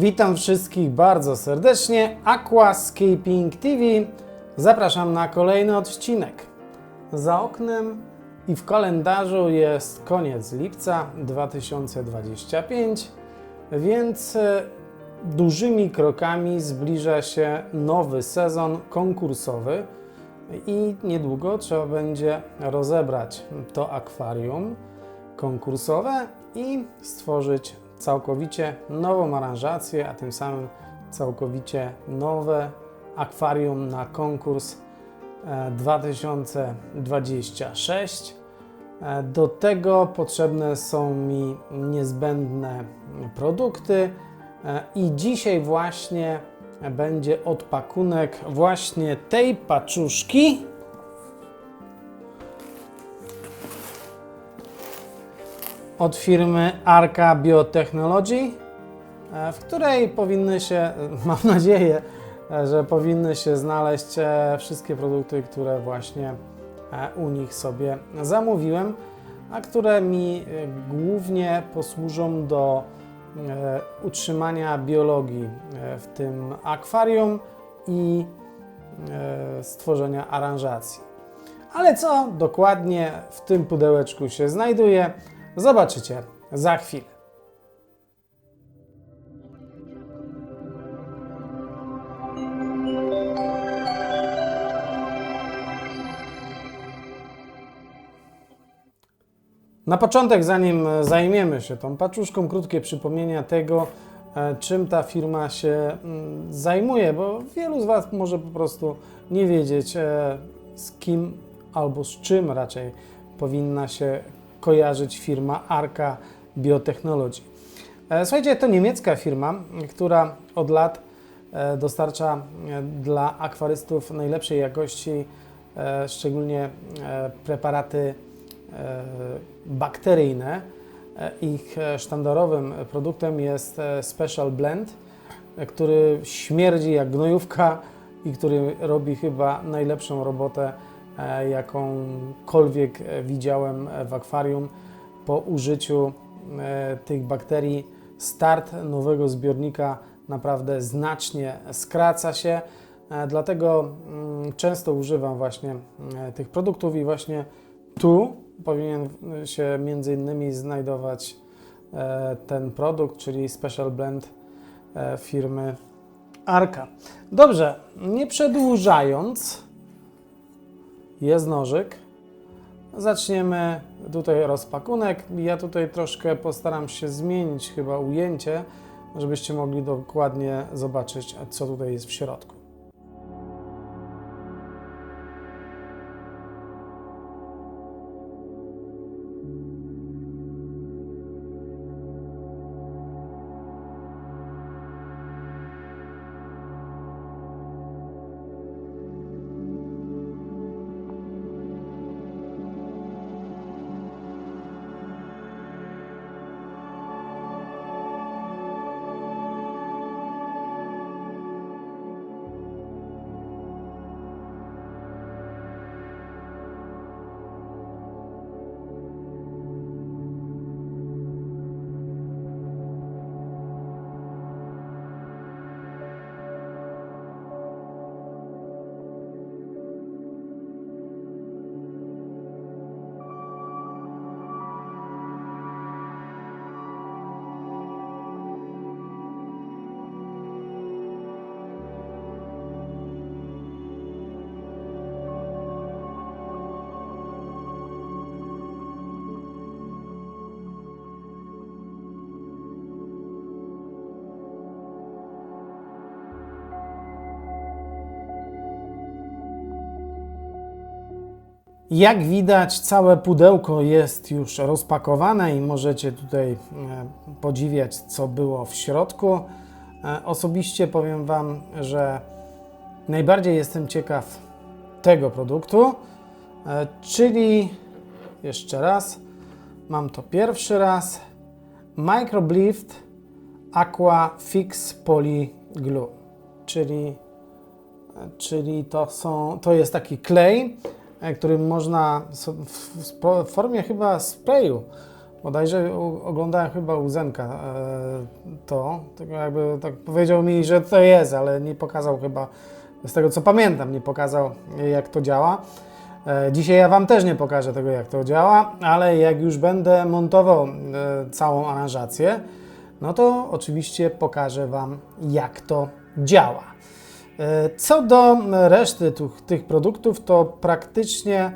Witam wszystkich bardzo serdecznie. Aquascaping TV. Zapraszam na kolejny odcinek. Za oknem i w kalendarzu jest koniec lipca 2025, więc e, dużymi krokami zbliża się nowy sezon konkursowy i niedługo trzeba będzie rozebrać to akwarium konkursowe i stworzyć całkowicie nową aranżację, a tym samym całkowicie nowe akwarium na konkurs e, 2026. E, Do tego potrzebne są mi niezbędne produkty e, i dzisiaj właśnie będzie odpakunek właśnie tej paczuszki. Od firmy Arca Biotechnology, e, w której powinny się, mam nadzieję, e, że powinny się znaleźć e, wszystkie produkty, które właśnie u nich sobie zamówiłem, a które mi głównie posłużą do utrzymania biologii w tym akwarium i stworzenia aranżacji. Ale co dokładnie w tym pudełeczku się znajduje, zobaczycie za chwilę. Na początek, zanim zajmiemy się tą paczuszką, krótkie przypomnienia tego, e, czym ta firma się mm, zajmuje, bo wielu z Was może po prostu nie wiedzieć, e, z kim albo z czym raczej powinna się kojarzyć firma Arca Biotechnology. E, Słuchajcie, to niemiecka firma, która od lat e, dostarcza e, dla akwarystów najlepszej jakości, szczególnie preparaty bakteryjne. Ich sztandarowym produktem jest Special Blend, który śmierdzi jak gnojówka i który robi chyba najlepszą robotę, jakąkolwiek e, widziałem e, w akwarium po użyciu e, tych bakterii. Start nowego zbiornika naprawdę znacznie skraca się, e, dlatego mm, często używam właśnie e, tych produktów i właśnie tu powinien się między innymi znajdować e, ten produkt, czyli Special Blend e, firmy Arka. Dobrze, nie przedłużając, jest nożyk. Zaczniemy tutaj rozpakunek. Ja tutaj troszkę postaram się zmienić chyba ujęcie, żebyście mogli dokładnie zobaczyć, co tutaj jest w środku. Jak widać, całe pudełko jest już rozpakowane i możecie tutaj e, podziwiać, co było w środku. E, Osobiście powiem Wam, że najbardziej jestem ciekaw tego produktu, e, czyli jeszcze raz, mam to pierwszy raz, Microblift Aqua Fix Poly Glue, czyli czyli to, są, to jest taki klej, e, który można w, formie chyba sprayu, bodajże oglądałem chyba u Zenka, e, to, jakby tak powiedział mi, że to jest, ale nie pokazał chyba, z tego co pamiętam, nie pokazał jak to działa. E, Dzisiaj ja Wam też nie pokażę tego, jak to działa, ale jak już będę montował całą aranżację, no to oczywiście pokażę Wam, jak to działa. E, Co do reszty tych, tych produktów, to praktycznie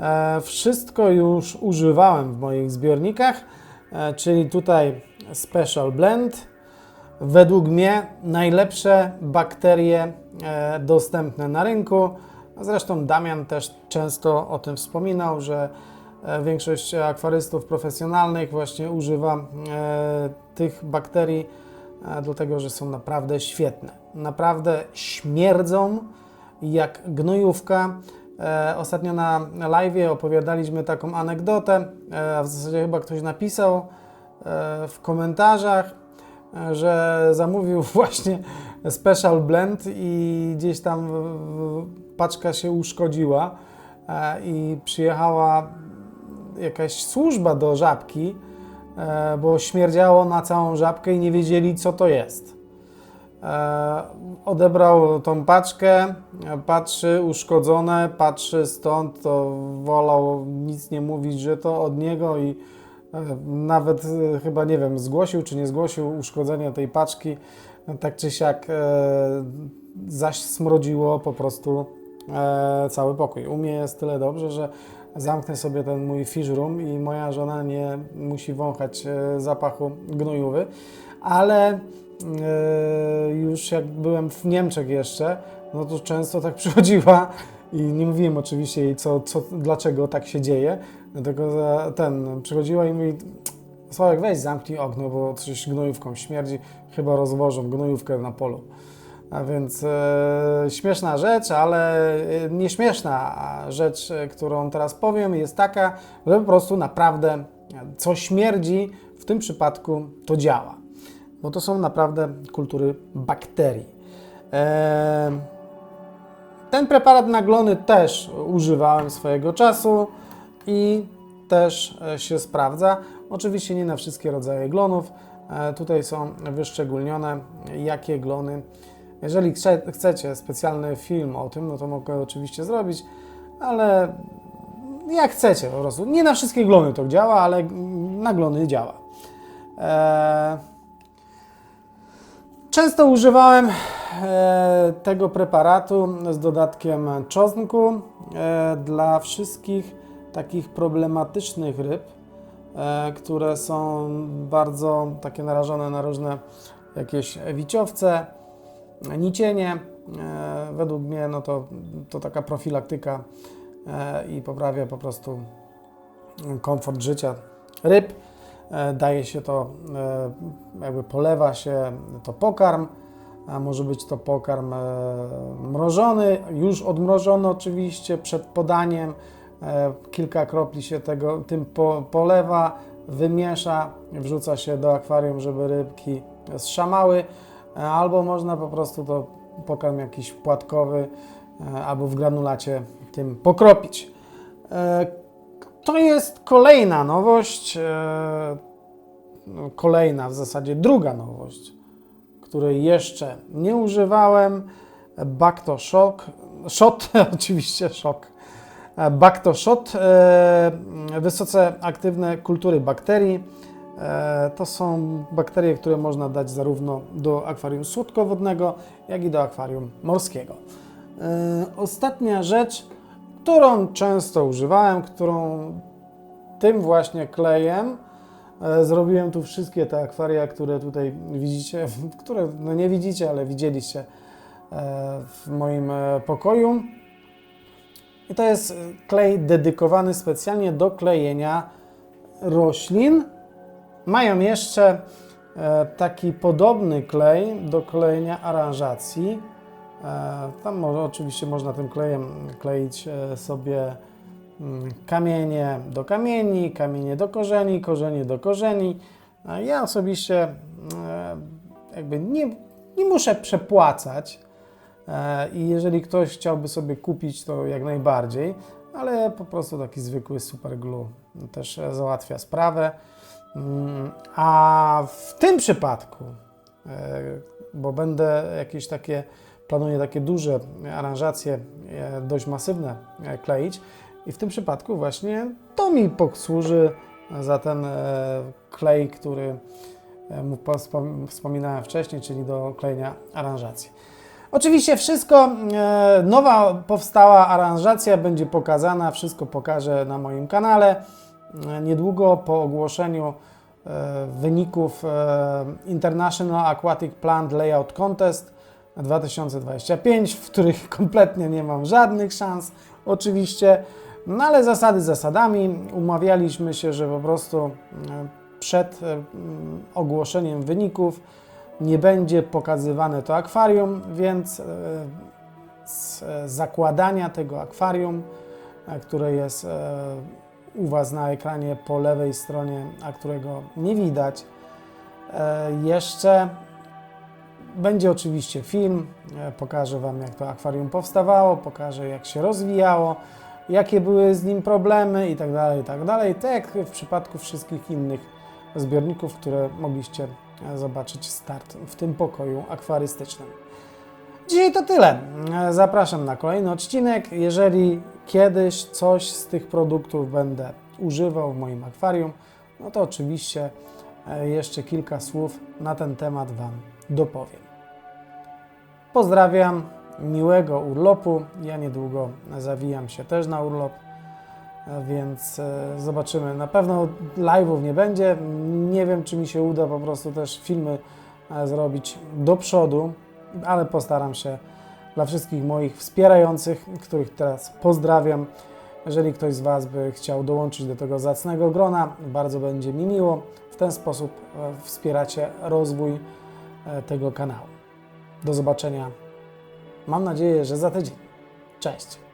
e, wszystko już używałem w moich zbiornikach, e, czyli tutaj Special Blend. Według mnie najlepsze bakterie dostępne na rynku. Zresztą Damian też często o tym wspominał, że większość akwarystów profesjonalnych właśnie używa tych bakterii, dlatego że są naprawdę świetne. Naprawdę śmierdzą jak gnojówka. E, Ostatnio na live opowiadaliśmy taką anegdotę, e, a w zasadzie chyba ktoś napisał e, w komentarzach, że zamówił właśnie special blend i gdzieś tam paczka się uszkodziła i przyjechała jakaś służba do żabki, bo śmierdziało na całą żabkę i nie wiedzieli co to jest. E, Odebrał tą paczkę, e, patrzy uszkodzone, patrzy stąd, to wolał nic nie mówić, że to od niego i e, nawet e, chyba nie wiem, zgłosił czy nie zgłosił uszkodzenia tej paczki. Tak czy siak e, zaś smrodziło po prostu e, cały pokój. U mnie jest tyle dobrze, że zamknę sobie ten mój fish room i moja żona nie musi wąchać e, zapachu gnojówy, ale e, już jak byłem w Niemczech jeszcze, no to często tak przychodziła i nie mówiłem oczywiście jej, co, co, dlaczego tak się dzieje, że ten przychodziła i mówi, Sławek, weź zamknij okno, bo coś gnojówką śmierdzi, chyba rozwożą gnojówkę na polu. A więc e, śmieszna rzecz, ale e, nieśmieszna rzecz, e, którą teraz powiem, jest taka, że po prostu naprawdę co śmierdzi, w tym przypadku to działa. Bo to są naprawdę kultury bakterii. E, ten preparat na glony też używałem swojego czasu i też e, się sprawdza. Oczywiście nie na wszystkie rodzaje glonów. E, Tutaj są wyszczególnione, jakie glony. Jeżeli chce, chcecie specjalny film o tym, no to mogę oczywiście zrobić, ale jak chcecie po prostu. Nie na wszystkie glony to działa, ale na glony działa. E, Często używałem e, tego preparatu z dodatkiem czosnku e, dla wszystkich takich problematycznych ryb, e, które są bardzo takie narażone na różne jakieś wiciowce, nicienie. E, według mnie no to, to taka profilaktyka e, i poprawia po prostu komfort życia ryb. E, Daje się to, jakby polewa się to pokarm, a może być to pokarm mrożony, już odmrożony oczywiście przed podaniem. Kilka kropli się tego, tym po, polewa, wymiesza, wrzuca się do akwarium, żeby rybki zszamały, albo można po prostu to pokarm jakiś płatkowy e, albo w granulacie tym pokropić. E, to jest kolejna nowość, e, no, kolejna w zasadzie druga nowość, której jeszcze nie używałem. Bacto Shock, Shot, oczywiście szok. E, Bacto Shot, e, wysoce aktywne kultury bakterii. E, To są bakterie, które można dać zarówno do akwarium słodkowodnego, jak i do akwarium morskiego. E, Ostatnia rzecz, którą często używałem, którą tym właśnie klejem e, zrobiłem tu wszystkie te akwaria, które tutaj widzicie, które no nie widzicie, ale widzieliście w moim pokoju. I to jest klej dedykowany specjalnie do klejenia roślin. Mają jeszcze e, taki podobny klej do klejenia aranżacji. E, Tam może, oczywiście można tym klejem kleić e, sobie mm, kamienie do kamieni, kamienie do korzeni, korzenie do korzeni. Ja osobiście jakby nie, nie muszę przepłacać i jeżeli ktoś chciałby sobie kupić, to jak najbardziej, ale po prostu taki zwykły super glue też załatwia sprawę. A w tym przypadku e, bo będę jakieś takie, planuję takie duże aranżacje, e, dość masywne e, kleić i w tym przypadku właśnie to mi posłuży za ten klej, który wspominałem wcześniej, czyli do klejenia aranżacji. Oczywiście wszystko, nowa powstała aranżacja będzie pokazana, wszystko pokażę na moim kanale. Niedługo po ogłoszeniu e, wyników e, International Aquatic Plant Layout Contest 2025, w których kompletnie nie mam żadnych szans, oczywiście. No ale zasady zasadami. Umawialiśmy się, że po prostu e, przed mm, ogłoszeniem wyników nie będzie pokazywane to akwarium, więc z zakładania tego akwarium, które jest u Was na ekranie po lewej stronie, a którego nie widać, e, jeszcze będzie oczywiście film. E, Pokażę Wam, jak to akwarium powstawało, pokażę, jak się rozwijało, jakie były z nim problemy itd. itd. Tak jak w przypadku wszystkich innych zbiorników, które mogliście e, zobaczyć start w tym pokoju akwarystycznym. Dzisiaj to tyle. E, Zapraszam na kolejny odcinek. Jeżeli kiedyś coś z tych produktów będę używał w moim akwarium, no to oczywiście e, jeszcze kilka słów na ten temat Wam dopowiem. Pozdrawiam, miłego urlopu. Ja niedługo zawijam się też na urlop, e, więc zobaczymy. Na pewno live'ów nie będzie. Nie wiem, czy mi się uda po prostu też filmy zrobić do przodu, ale postaram się dla wszystkich moich wspierających, których teraz pozdrawiam. Jeżeli ktoś z Was by chciał dołączyć do tego zacnego grona, bardzo będzie mi miło. W ten sposób e, wspieracie rozwój e, tego kanału. Do zobaczenia. Mam nadzieję, że za tydzień. Cześć.